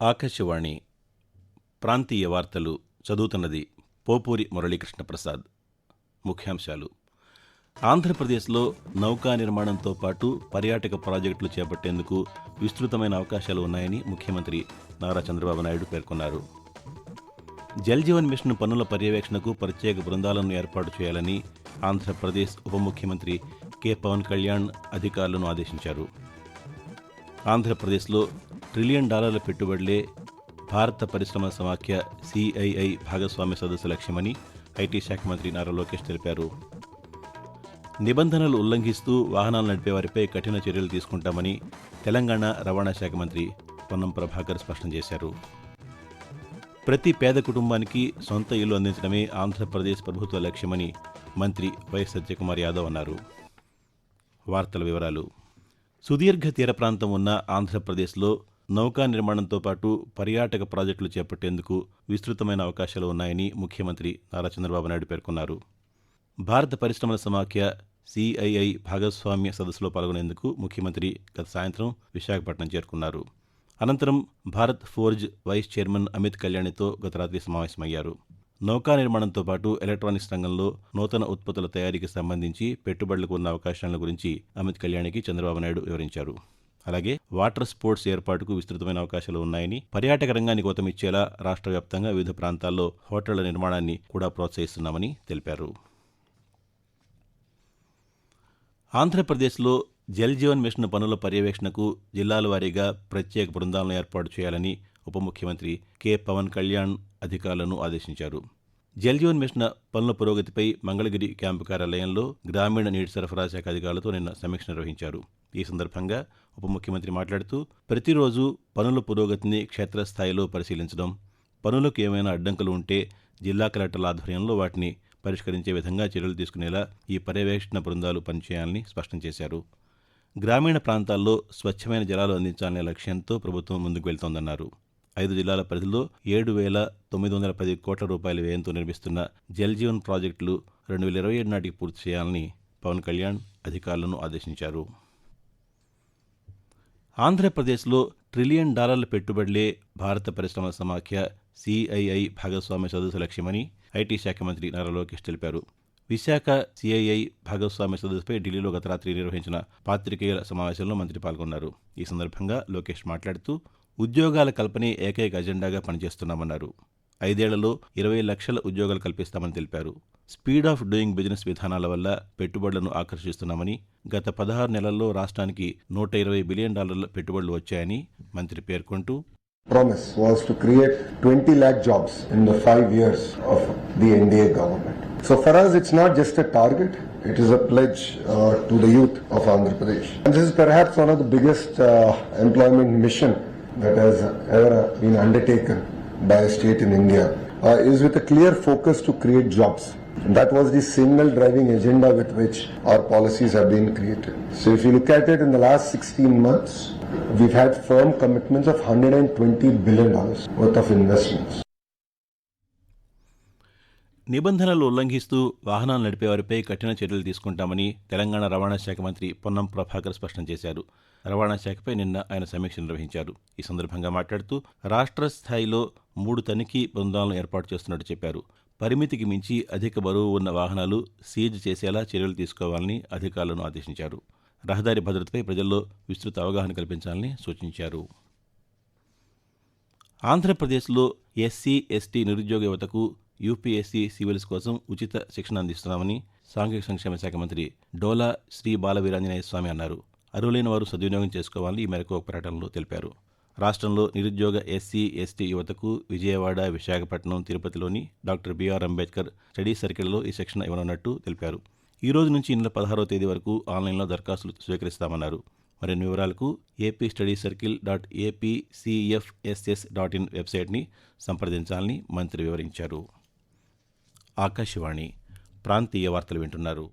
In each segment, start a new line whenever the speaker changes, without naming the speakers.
ఆకాశవాణి ప్రాంతీయ వార్తలు చదువుతున్నది పోపూరి మురళీకృష్ణ ప్రసాద్ ముఖ్యాంశాలు. ఆంధ్రప్రదేశ్లో నౌకా నిర్మాణంతో పాటు పర్యాటక ప్రాజెక్టులు చేపట్టేందుకు విస్తృతమైన అవకాశాలు ఉన్నాయని ముఖ్యమంత్రి నారా చంద్రబాబు నాయుడు పేర్కొన్నారు. జల్ జీవన్ మిషన్ పనుల పర్యవేక్షణకు ప్రత్యేక బృందాలను ఏర్పాటు చేయాలని ఆంధ్రప్రదేశ్ ఉప ముఖ్యమంత్రి కె. పవన్ కళ్యాణ్ అధికారులను ఆదేశించారు. ఆంధ్రప్రదేశ్లో ట్రిలియన్ డాలర్ల పెట్టుబడులే భారత పరిశ్రమ సమాఖ్య సిఐఐ భాగస్వామ్య సదస్సు లక్ష్యమని ఐటీ శాఖ మంత్రి నారా లోకేష్ తెలిపారు. నిబంధనలు ఉల్లంఘిస్తూ వాహనాలు నడిపే వారిపై కఠిన చర్యలు తీసుకుంటామని తెలంగాణ రవాణా శాఖ మంత్రి పొన్నం ప్రభాకర్ స్పష్టం చేశారు. ప్రతి పేద కుటుంబానికి సొంత ఇల్లు అందించడమే ఆంధ్రప్రదేశ్ ప్రభుత్వ లక్ష్యమని మంత్రి వైఎస్ సత్యకుమార్ యాదవ్ అన్నారు. వార్తల వివరాలు. సుదీర్ఘ తీర ప్రాంతం ఉన్న ఆంధ్రప్రదేశ్లో నౌకా నిర్మాణంతో పాటు పర్యాటక ప్రాజెక్టులు చేపట్టేందుకు విస్తృతమైన అవకాశాలు ఉన్నాయని ముఖ్యమంత్రి నారా చంద్రబాబు నాయుడు పేర్కొన్నారు. భారత పరిశ్రమల సమాఖ్య సిఐఐ భాగస్వామ్య సదస్సులో పాల్గొనేందుకు ముఖ్యమంత్రి గత సాయంత్రం విశాఖపట్నం చేరుకున్నారు. అనంతరం భారత్ ఫోర్జ్ వైస్ చైర్మన్ అమిత్ కళ్యాణితో గత రాత్రి సమావేశమయ్యారు. నౌకా నిర్మాణంతో పాటు ఎలక్ట్రానిక్స్ రంగంలో నూతన ఉత్పత్తుల తయారీకి సంబంధించి పెట్టుబడులకు ఉన్న అవకాశాల గురించి అమిత్ కళ్యాణికి చంద్రబాబు నాయుడు వివరించారు. అలాగే వాటర్ స్పోర్ట్స్ ఏర్పాటుకు విస్తృతమైన అవకాశాలు ఉన్నాయని పర్యాటక రంగాన్ని గౌతమిచ్చేలా రాష్ట్ర వ్యాప్తంగా వివిధ ప్రాంతాల్లో హోటళ్ళ నిర్మాణాన్ని కూడా ప్రోత్సహిస్తున్నామని తెలిపారు. ఆంధ్రప్రదేశ్లో జల్ జీవన్ మిషన్ పనుల పర్యవేక్షణకు జిల్లాల వారీగా ప్రత్యేక బృందాలను ఏర్పాటు చేయాలని ఉప ముఖ్యమంత్రి కె పవన్ కళ్యాణ్ అధికారులను ఆదేశించారు. జల్జీవన్ మిషన్ పనుల పురోగతిపై మంగళగిరి క్యాంపు కార్యాలయంలో గ్రామీణ నీటి సరఫరా శాఖ అధికారులతో నిన్న సమీక్ష నిర్వహించారు. ఈ సందర్భంగా ఉప ముఖ్యమంత్రి మాట్లాడుతూ ప్రతిరోజు పనుల పురోగతిని క్షేత్రస్థాయిలో పరిశీలించడం పనులకు ఏమైనా అడ్డంకులు ఉంటే జిల్లా కలెక్టర్ల ఆధ్వర్యంలో వాటిని పరిష్కరించే విధంగా చర్యలు తీసుకునేలా ఈ పర్యవేక్షణ బృందాలు పనిచేయాలని స్పష్టం చేశారు. గ్రామీణ ప్రాంతాల్లో స్వచ్ఛమైన జలాలు అందించాలనే లక్ష్యంతో ప్రభుత్వం ముందుకు వెళ్తోందన్నారు. ఐదు జిల్లాల పరిధిలో ఏడు వేల తొమ్మిది వందల పది కోట్ల రూపాయల వ్యయంతో నిర్మిస్తున్న జల్ జీవన్ ప్రాజెక్టులు రెండు వేల ఇరవై ఏడు నాటికి పూర్తి చేయాలని పవన్ కళ్యాణ్ అధికారులను ఆదేశించారు. ఆంధ్రప్రదేశ్లో ట్రిలియన్ డాలర్ల పెట్టుబడులే భారత పరిశ్రమల సమాఖ్య సిఐఐ భాగస్వామ్య సదస్సు లక్ష్యమని ఐటీ శాఖ మంత్రి నారా లోకేష్ తెలిపారు. విశాఖ సిఐఐ భాగస్వామ్య సదస్సుపై ఢిల్లీలో గత రాత్రి నిర్వహించిన పాత్రికేయుల సమావేశంలో మంత్రి పాల్గొన్నారు. ఈ సందర్భంగా లోకేష్ మాట్లాడుతూ ఉద్యోగాల కల్పనే ఏకైక అజెండాగా పనిచేస్తున్నామన్నారు ఐదేళ్ళలో ఇరవై లక్షల ఉద్యోగాలు కల్పిస్తామని తెలిపారు స్పీడ్ ఆఫ్ డూయింగ్ బిజినెస్ విధానాల వల్ల పెట్టుబడులను ఆకర్షిస్తున్నామని గత పదహారు నెలల్లో రాష్ట్రానికి నూట ఇరవై బిలియన్ డాలర్ల పెట్టుబడులు వచ్చాయని మంత్రి పేర్కొంటూ
promise was to create 20 lakh jobs in the five years of the NDA government. So for us, it's not just a target, it is a pledge uh, to the youth of Andhra Pradesh. And this is perhaps one of the biggest uh, employment mission that has ever been undertaken by a state in India, uh, is with a clear focus to create jobs. That was the single driving agenda with which our policies have been created. So if you look at it in the last 16 months, we've had firm commitments of 120 billion dollars worth of investments.
నిబంధనలు ఉల్లంఘిస్తూ వాహనాలు నడిపేవారిపై కఠిన చర్యలు తీసుకుంటామని తెలంగాణ రవాణా శాఖ మంత్రి పొన్నం ప్రభాకర్ స్పష్టం చేశారు. రవాణా శాఖపై నిన్న ఆయన సమీక్ష నిర్వహించారు. ఈ సందర్భంగా మాట్లాడుతూ రాష్ట్ర స్థాయిలో మూడు తనిఖీ బృందాలను ఏర్పాటు చేస్తున్నట్టు చెప్పారు. పరిమితికి మించి అధిక బరువు ఉన్న వాహనాలు సీజ్ చేసేలా చర్యలు తీసుకోవాలని అధికారులను ఆదేశించారు. రహదారి భద్రతపై ప్రజల్లో విస్తృత అవగాహన కల్పించాలని సూచించారు. ఆంధ్రప్రదేశ్లో ఎస్సీ ఎస్టీ నిరుద్యోగ యువతకు యూపీఎస్సీ సివిల్స్ కోసం ఉచిత శిక్షణ అందిస్తున్నామని సాంఘిక సంక్షేమ శాఖ మంత్రి డోలా శ్రీ బాలవీరాంజనేయ స్వామి అన్నారు. అర్హులైన వారు సద్వినియోగం చేసుకోవాలని ఈ మేరకు ఒక ప్రకటనలో తెలిపారు. రాష్ట్రంలో నిరుద్యోగ ఎస్సీ ఎస్టీ యువతకు విజయవాడ విశాఖపట్నం తిరుపతిలోని డాక్టర్ బీఆర్ అంబేద్కర్ స్టడీ సర్కిల్లో ఈ శిక్షణ ఇవ్వనున్నట్టు తెలిపారు. ఈ రోజు నుంచి నెల పదహారవ తేదీ వరకు ఆన్లైన్లో దరఖాస్తులు స్వీకరిస్తామన్నారు. మరిన్ని వివరాలకు AP study circle dot APCFSS dot in వెబ్సైట్ని సంప్రదించాలని మంత్రి వివరించారు. ఆకాశవాణి ప్రాంతీయ వార్తలు వింటున్నారు.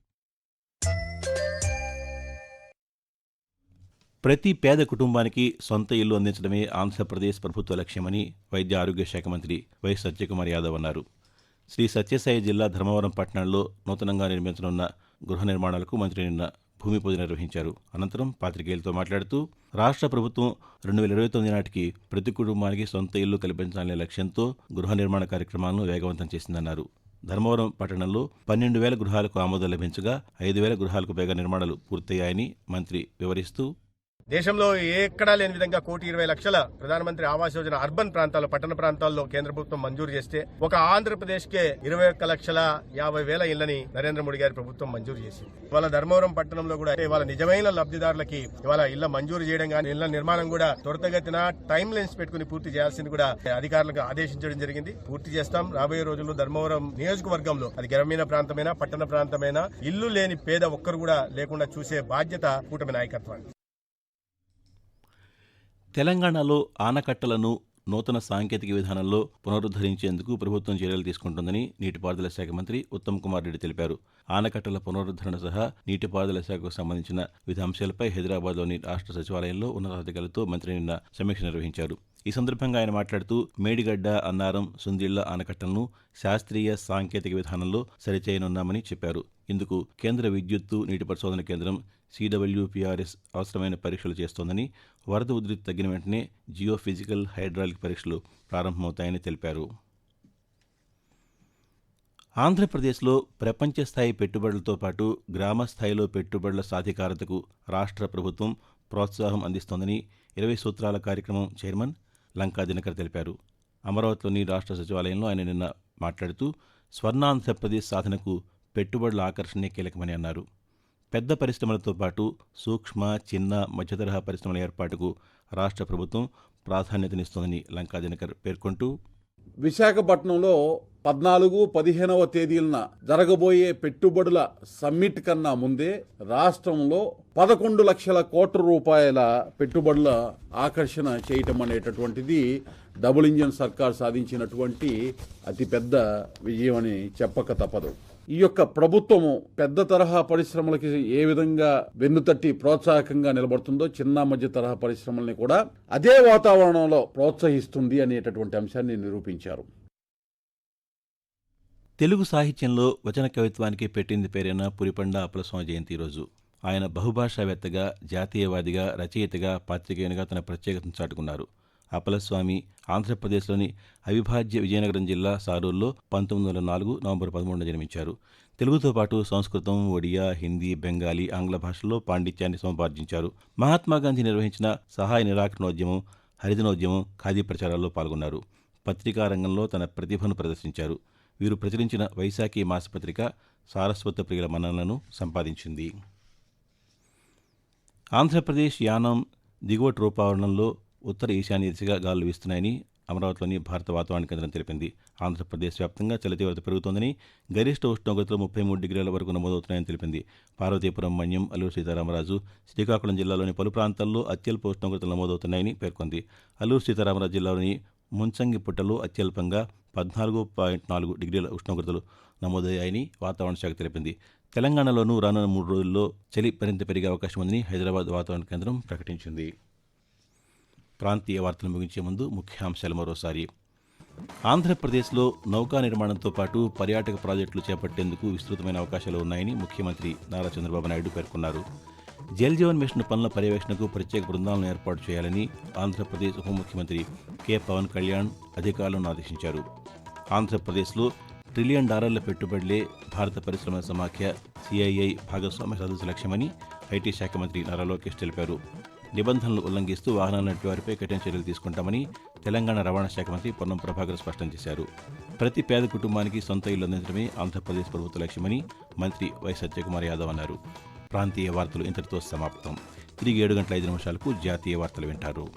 ప్రతి పేద కుటుంబానికి సొంత ఇల్లు అందించడమే ఆంధ్రప్రదేశ్ ప్రభుత్వ లక్ష్యమని వైద్య ఆరోగ్య శాఖ మంత్రి వై సత్యకుమార్ యాదవ్ అన్నారు. శ్రీ సత్యసాయి జిల్లా ధర్మవరం పట్టణంలో నూతనంగా నిర్మించనున్న గృహ నిర్మాణాలకు మంత్రి నిన్న భూమి పూజ నిర్వహించారు. అనంతరం పాతికేయులతో మాట్లాడుతూ రాష్ట్ర ప్రభుత్వం రెండు వేల ఇరవై తొమ్మిది నాటికి ప్రతి కుటుంబానికి సొంత ఇల్లు కల్పించాలనే లక్ష్యంతో గృహ నిర్మాణ కార్యక్రమాలను వేగవంతం చేసిందన్నారు. ధర్మవరం పట్టణంలో పన్నెండు వేల గృహాలకు ఆమోదం లభించగా ఐదు వేల గృహాలకు పైగా నిర్మాణాలు పూర్తయ్యాయని మంత్రి వివరిస్తూ
దేశంలో ఎక్కడా లేని విధంగా కోటి ఇరవై లక్షల ప్రధానమంత్రి ఆవాస్ యోజన అర్బన్ ప్రాంతాల్లో పట్టణ ప్రాంతాల్లో కేంద్ర ప్రభుత్వం మంజూరు చేస్తే ఒక ఆంధ్రప్రదేశ్ కే ఇరవై ఒక్క లక్షల యాభై వేల ఇళ్ళని నరేంద్ర మోడీ గారి ప్రభుత్వం మంజూరు చేసింది. ఇవాళ ధర్మవరం పట్టణంలో కూడా ఇవాళ నిజమైన లబ్ధిదారులకి ఇవాళ ఇళ్ళ మంజూరు చేయడం కానీ ఇళ్ళ నిర్మాణం కూడా త్వరితగతిన టైం లైన్స్ పెట్టుకుని పూర్తి చేయాల్సింది కూడా అధికారులకు ఆదేశించడం జరిగింది. పూర్తి చేస్తాం. రాబోయే రోజుల్లో ధర్మవరం నియోజకవర్గంలో అది గ్రామీణ ప్రాంతమైనా పట్టణ ప్రాంతమైనా ఇల్లు లేని పేద ఒక్కరు కూడా లేకుండా చూసే బాధ్యత కూటమి నాయకత్వాన్ని
తెలంగాణలో ఆనకట్టలను నూతన సాంకేతిక విధానంలో పునరుద్ధరించేందుకు ప్రభుత్వం చర్యలు తీసుకుంటుందని నీటిపారుదల శాఖ మంత్రి ఉత్తమ్ కుమార్ రెడ్డి తెలిపారు. ఆనకట్టల పునరుద్ధరణ సహా నీటిపారుదల శాఖకు సంబంధించిన వివిధ అంశాలపై హైదరాబాద్లోని రాష్ట్ర సచివాలయంలో ఉన్నతాధికారులతో మంత్రి నిన్న సమీక్ష నిర్వహించారు. ఈ సందర్భంగా ఆయన మాట్లాడుతూ మేడిగడ్డ అన్నారం సుందిళ్ళ ఆనకట్టలను శాస్త్రీయ సాంకేతిక విధానంలో సరిచేయనున్నామని చెప్పారు. ఇందుకు కేంద్ర విద్యుత్తు నీటి పరిశోధన కేంద్రం సిడబ్ల్యూపీఆర్ఎస్ అవసరమైన పరీక్షలు చేస్తోందని వరద ఉధృతి తగ్గిన వెంటనే జియో ఫిజికల్ హైడ్రాలిక్ పరీక్షలు ప్రారంభమవుతాయని తెలిపారు. ఆంధ్రప్రదేశ్లో ప్రపంచ స్థాయి పెట్టుబడులతో పాటు గ్రామ స్థాయిలో పెట్టుబడుల సాధికారతకు రాష్ట్ర ప్రభుత్వం ప్రోత్సాహం అందిస్తోందని ఇరవై సూత్రాల కార్యక్రమం చైర్మన్ లంకా దినకర్ తెలిపారు. అమరావతిలోని రాష్ట్ర సచివాలయంలో ఆయన నిన్న మాట్లాడుతూ స్వర్ణాంధ్రప్రదేశ్ సాధనకు పెట్టుబడుల ఆకర్షణే కీలకమని అన్నారు. పెద్ద పరిశ్రమలతో పాటు సూక్ష్మ చిన్న మధ్యతరహా పరిశ్రమల ఏర్పాటుకు రాష్ట్ర ప్రభుత్వం ప్రాధాన్యతనిస్తోందని లంకా దినకర్ పేర్కొంటూ
విశాఖపట్నంలో పద్నాలుగు పదిహేనవ తేదీలన జరగబోయే పెట్టుబడుల సమ్మిట్ కన్నా ముందే రాష్ట్రంలో పదకొండు లక్షల కోట్ల రూపాయల పెట్టుబడుల ఆకర్షణ చేయటం అనేటటువంటిది డబుల్ ఇంజన్ సర్కార్ సాధించినటువంటి అతిపెద్ద విజయం అని చెప్పక తప్పదు. ఈ యొక్క ప్రభుత్వము పెద్ద తరహా పరిశ్రమలకి ఏ విధంగా వెన్నుతట్టి ప్రోత్సాహకంగా నిలబడుతుందో చిన్న మధ్య తరహా పరిశ్రమల్ని కూడా అదే వాతావరణంలో ప్రోత్సహిస్తుంది అనేటటువంటి అంశాన్ని నిరూపించారు.
తెలుగు సాహిత్యంలో వచన కవిత్వానికి పెట్టింది పేరైన పురిపండ అప్పలస్వామి జయంతి ఈరోజు. ఆయన బహుభాషావేత్తగా జాతీయవాదిగా రచయితగా పాత్రికేయునిగా తన ప్రత్యేకతను చాటుకున్నారు. అప్పలస్వామి ఆంధ్రప్రదేశ్లోని అవిభాజ్య విజయనగరం జిల్లా సారూర్లో పంతొమ్మిది వందల నాలుగు నవంబర్ పదమూడున జన్మించారు. తెలుగుతో పాటు సంస్కృతం ఒడియా హిందీ బెంగాలీ ఆంగ్ల భాషల్లో పాండిత్యాన్ని సముపార్జించారు. మహాత్మాగాంధీ నిర్వహించిన సహాయ నిరాకరణోద్యమం హరిజనోద్యమం ఖాదీ ప్రచారాల్లో పాల్గొన్నారు. పత్రికా రంగంలో తన ప్రతిభను ప్రదర్శించారు. వీరు ప్రచురించిన వైశాఖి మాసపత్రిక సారస్వత ప్రియుల మన్ననలను సంపాదించింది. ఆంధ్రప్రదేశ్ యానం దిగువ రూపావరణంలో ఉత్తర ఈశాన్య దిశగా గాలులు వీస్తున్నాయని అమరావతిలోని భారత వాతావరణ కేంద్రం తెలిపింది. ఆంధ్రప్రదేశ్ వ్యాప్తంగా చలి తీవ్రత పెరుగుతోందని గరిష్ట ఉష్ణోగ్రతలు ముప్పై మూడు డిగ్రీల వరకు నమోదవుతున్నాయని తెలిపింది. పార్వతీపురం మన్యం అల్లూరు సీతారామరాజు శ్రీకాకుళం జిల్లాలోని పలు ప్రాంతాల్లో అత్యల్ప ఉష్ణోగ్రతలు నమోదవుతున్నాయని పేర్కొంది. అల్లూరు సీతారామరాజు జిల్లాలోని ముంచంగి పుట్టలో అత్యల్పంగా పద్నాలుగు పాయింట్ నాలుగు డిగ్రీల ఉష్ణోగ్రతలు నమోదయ్యాయని వాతావరణ శాఖ తెలిపింది. తెలంగాణలోనూ రానున్న మూడు రోజుల్లో చలి మరింత పెరిగే అవకాశం ఉందని హైదరాబాద్ వాతావరణ కేంద్రం ప్రకటించింది. ప్రాంతీయ వార్తలు ముగించే ముందు ముఖ్యాంశాలు మరోసారి. ఆంధ్రప్రదేశ్లో నౌకా నిర్మాణంతో పాటు పర్యాటక ప్రాజెక్టులు చేపట్టేందుకు విస్తృతమైన అవకాశాలు ఉన్నాయని ముఖ్యమంత్రి నారా చంద్రబాబు నాయుడు పేర్కొన్నారు. జల్ జీవన్ మిషన్ పనుల పర్యవేక్షణకు ప్రత్యేక బృందాలను ఏర్పాటు చేయాలని ఆంధ్రప్రదేశ్ ఉప ముఖ్యమంత్రి కె పవన్ కళ్యాణ్ అధికారులను ఆదేశించారు. ఆంధ్రప్రదేశ్లో ట్రిలియన్ డాలర్ల పెట్టుబడులే భారత పరిశ్రమల సమాఖ్య సిఐఐ భాగస్వామ్య సదస్సు లక్ష్యమని ఐటీ శాఖ మంత్రి నారా లోకేష్ తెలిపారు. నిబంధనలు ఉల్లంఘిస్తూ వాహనాలు నడిపే వారిపై కఠిన చర్యలు తీసుకుంటామని తెలంగాణ రవాణా శాఖ మంత్రి పొన్నం ప్రభాకర్ స్పష్టం చేశారు. ప్రతి పేద కుటుంబానికి సొంత ఇల్లు అందించడమే ఆంధ్రప్రదేశ్ ప్రభుత్వ లక్ష్యమని మంత్రి వై సత్యకుమార్ యాదవ్ అన్నారు. ప్రాంతీయ వార్తలు ఇంతటితో సమాప్తం. తిరిగి ఏడు గంటల ఐదు నిమిషాలకు జాతీయ వార్తలు వింటారు.